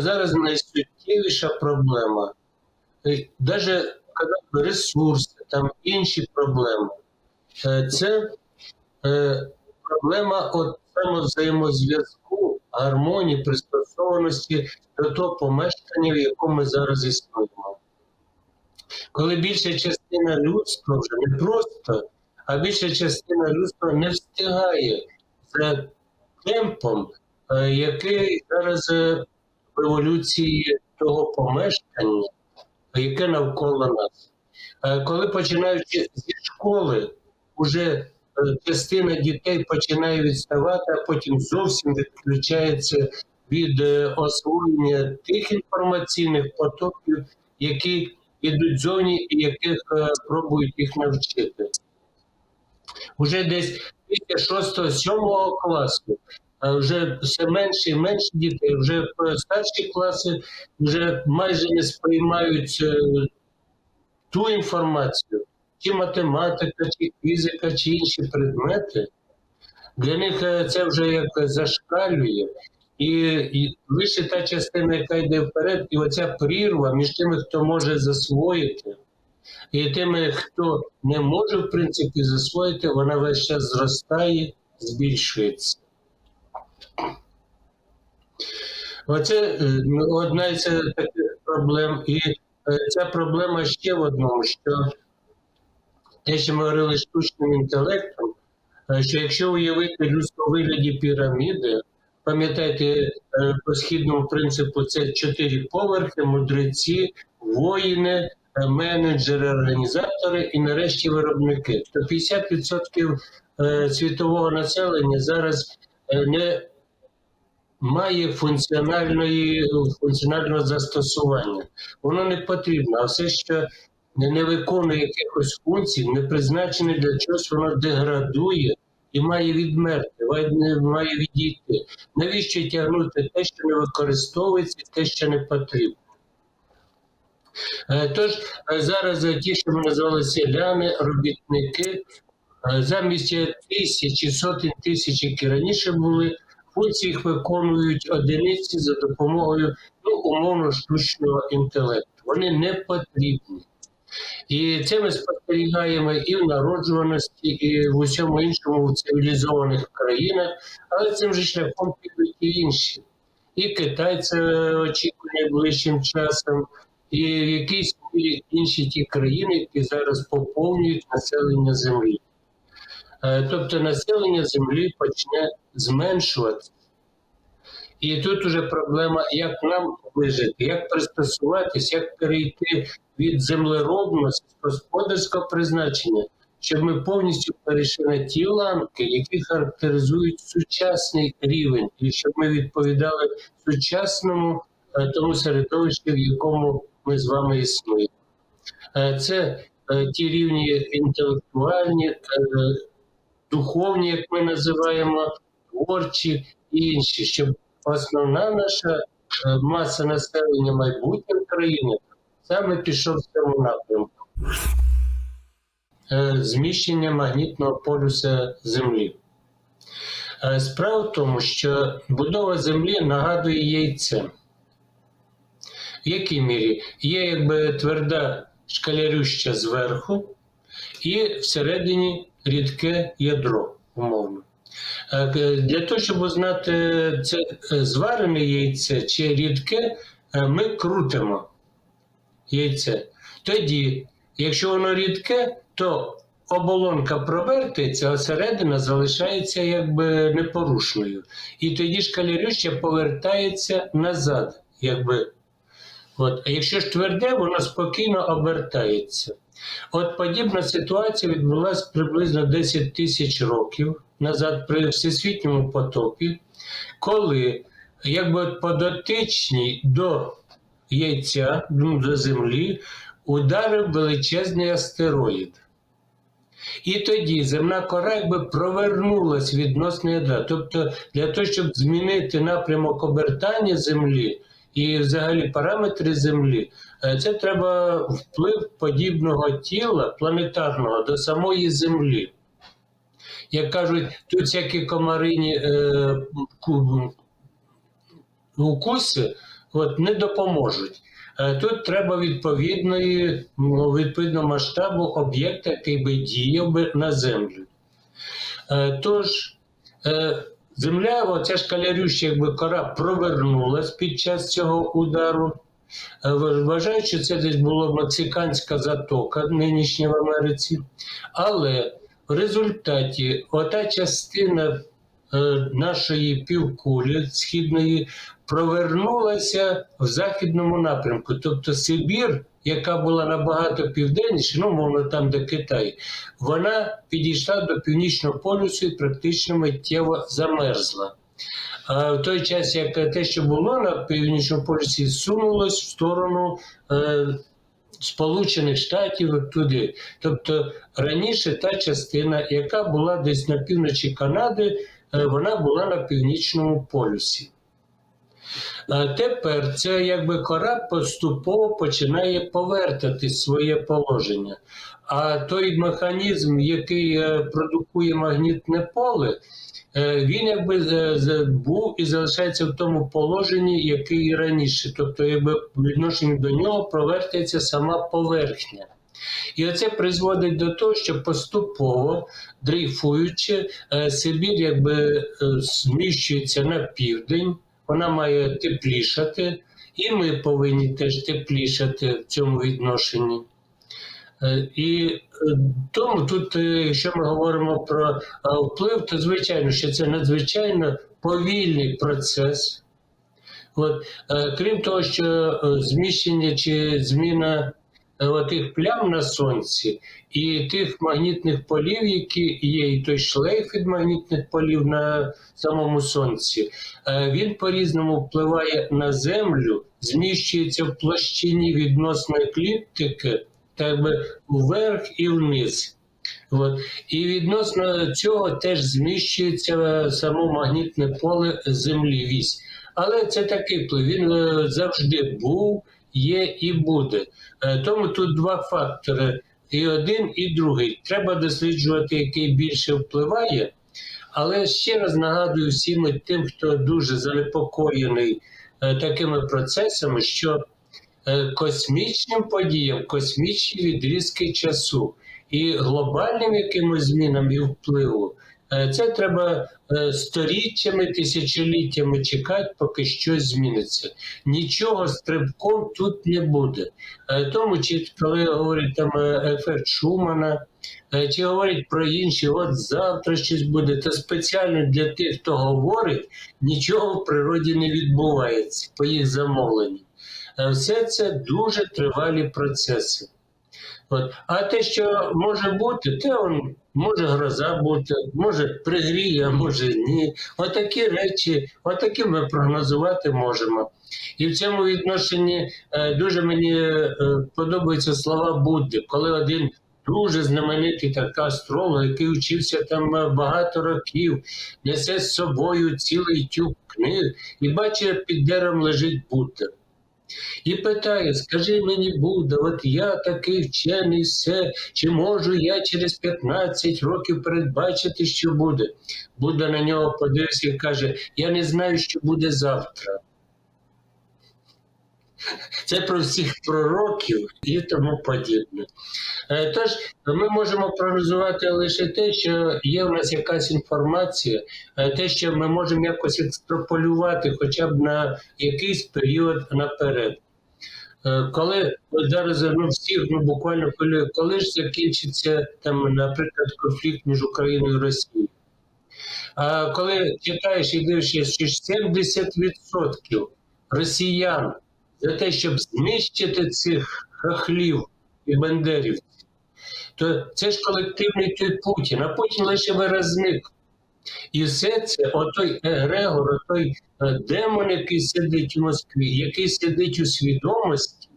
зараз найсуттєвіша проблема. Навіть ресурси, там інші проблеми. Е, Це е, проблема от саме взаємозв'язку, гармонії, пристосованості до того помешкання, в якому ми зараз існуємо. Коли більша частина людства вже не просто, а більша частина людства не встигає за темпом, е, який зараз е, еволюції того помешкання, яке навколо нас. Е, Коли починаючи зі школи, вже частина дітей починає відставати, а потім зовсім відключається від е, освоєння тих інформаційних потоків, які йдуть зовні і яких е, пробують їх навчити. Уже десь після 6-7 класу е, вже все менше і менше дітей, вже старші класи вже майже не сприймають е, ту інформацію, чи математика, чи фізика, чи інші предмети. Для них е, це вже як зашкалює. І, і лише та частина, яка йде вперед, і оця прірва між тими, хто може засвоїти, і тими, хто не може, в принципі, засвоїти, вона весь час зростає, збільшується. Оце е, одна е, таких проблем. І е, ця проблема ще в одному, що те, що ми говорили штучним інтелектом, е, що якщо уявити людство у вигляді піраміди, пам'ятаєте, е, по східному принципу це чотири поверхи, мудреці, воїни, менеджери, організатори і нарешті виробники. То 50% е, світового населення зараз не має функціональної, функціонального застосування. Воно не потрібно, а все, що не виконує якихось функцій, не призначене для чогось, воно деградує і має відмерти, має- відійти. Навіщо тягнути те, що не використовується, те, що не потрібно? Е, Тож е, зараз е, ті, що ми назвали селяни, робітники, замість тисячі, сотень тисяч, які раніше були, функції їх виконують одиниці за допомогою ну, умовно штучного інтелекту. Вони не потрібні. І це ми спостерігаємо і в народжуваності, і в усьому іншому в цивілізованих країнах, але цим же шляхом підуть і інші. І Китай це очікує найближчим часом, і в якійсь інші ті країни, які зараз поповнюють населення землі. Е, Тобто населення землі почне зменшуватися. І тут уже проблема, як нам вижити, як пристосуватись, як перейти від землеробності, господарського призначення, щоб ми повністю перейшли на ті ланки, які характеризують сучасний рівень, і щоб ми відповідали сучасному е, тому середовищу, в якому ми з вами існуємо. Е, Це ті рівні інтелектуальні, духовні, як ми називаємо, творчі і інші, щоб основна наша е, маса населення майбутньої країни саме пішов в цьому напрямку. Е, Зміщення магнітного полюса Землі. Е, Справа в тому, що будова Землі нагадує яйце. В якій мірі? Є якби тверда шкалярюща зверху, і всередині рідке ядро, умовно. Е, Для того, щоб узнати, це е, зварене яйце чи рідке, е, ми крутимо яйце. Тоді, якщо воно рідке, то оболонка провертається, а середина залишається якби непорушною. І тоді шкалярюща повертається назад. Якби. От. А якщо ж тверде, воно спокійно обертається. От подібна ситуація відбулася приблизно 10 тисяч років назад при всесвітньому потопі, коли якби от подотичні до яйця, ну, до землі, ударив величезний астероїд. І тоді земна кора якби провернулась відносно ядра. Тобто, для того, щоб змінити напрямок обертання Землі і взагалі параметри Землі, е, це треба вплив подібного тіла планетарного до самої Землі. Як кажуть, тут всякі комарині е, укуси от, не допоможуть. Е, Тут треба відповідної, відповідного масштабу об'єкта, який би діяв би на землю. Е, Тож, земля, оця шкалярюща якби кора провернулась під час цього удару. Е, Вважають, що це десь була мексиканська затока нинішня в Америці. Але в результаті ота частина е, нашої півкулі східної провернулася в західному напрямку. Тобто Сибір, яка була набагато південніше, ну, мовно, там, де Китай, вона підійшла до північного полюсу і практично миттєво замерзла. А в той час, як те, що було на північному полюсі, сунулось в сторону е, Сполучених Штатів туди. Тобто раніше та частина, яка була десь на півночі Канади, е, вона була на північному полюсі. Тепер це якби кора поступово починає повертати своє положення. А той механізм, який е, продукує магнітне поле, е, він якби е, був і залишається в тому положенні, який і раніше. Тобто, якби в відношенні до нього провертається сама поверхня. І оце призводить до того, що поступово дрейфуючи, Сибір якби зміщується на південь, вона має теплішати, і ми повинні теж теплішати в цьому відношенні. Е, І е, тому тут, е, якщо ми говоримо про вплив, то звичайно, що це надзвичайно повільний процес. От, крім того, що зміщення чи зміна отих плям на сонці і тих магнітних полів, які є, і той шлейф від магнітних полів на самому сонці, е, він по-різному впливає на землю, зміщується в площині відносно екліптики, так би вверх і вниз. От. І відносно цього теж зміщується само магнітне поле Землі вісь. Але це такий вплив, він е, завжди був, є і буде. Е, Тому тут два фактори: і один, і другий. Треба досліджувати, який більше впливає. Але ще раз нагадую всім тим, хто дуже занепокоєний е, такими процесами, що е, космічним подіям, космічні відрізки часу і глобальним якимось змінам і впливу, це треба е, сторіччями, тисячоліттями чекати, поки щось зміниться. Нічого стрибком тут не буде. Е, Тому, чи коли говорять там е, ефект Шумана, е, чи говорять про інші, от завтра щось буде, то спеціально для тих, хто говорить, нічого в природі не відбувається по їх замовленню. Е, Все це дуже тривалі процеси. От. А те, що може бути, те он, може гроза бути, може пригріє, може ні. Отакі речі, отакі ми прогнозувати можемо. І в цьому відношенні е, дуже мені е, подобаються слова Будди, коли один дуже знаменитий така астролог, який вчився там е, багато років, несе з собою цілий тюк книг і бачить, під деревом лежить Будда. І питає, скажи мені, Будда, от я такий вчений, все, чи можу я через 15 років передбачити, що буде? Будда на нього подивився і каже: Я не знаю, що буде завтра. Це про всіх пророків і тому подібне. Е, Тож ми можемо прогнозувати лише те, що є в нас якась інформація, е, те, що ми можемо якось екстраполювати хоча б на якийсь період наперед. Е, Коли зараз ну, всіх ну, буквально коли ж закінчиться там, наприклад, конфлікт між Україною і Росією? А коли читаєш і дивишся, що 70% росіян за те, щоб знищити цих хахлів і бандерівців, то це ж колективний той Путін, а Путін лише виразник. І все це, отой егрегор, отой е, демон, який сидить у Москві, який сидить у свідомості,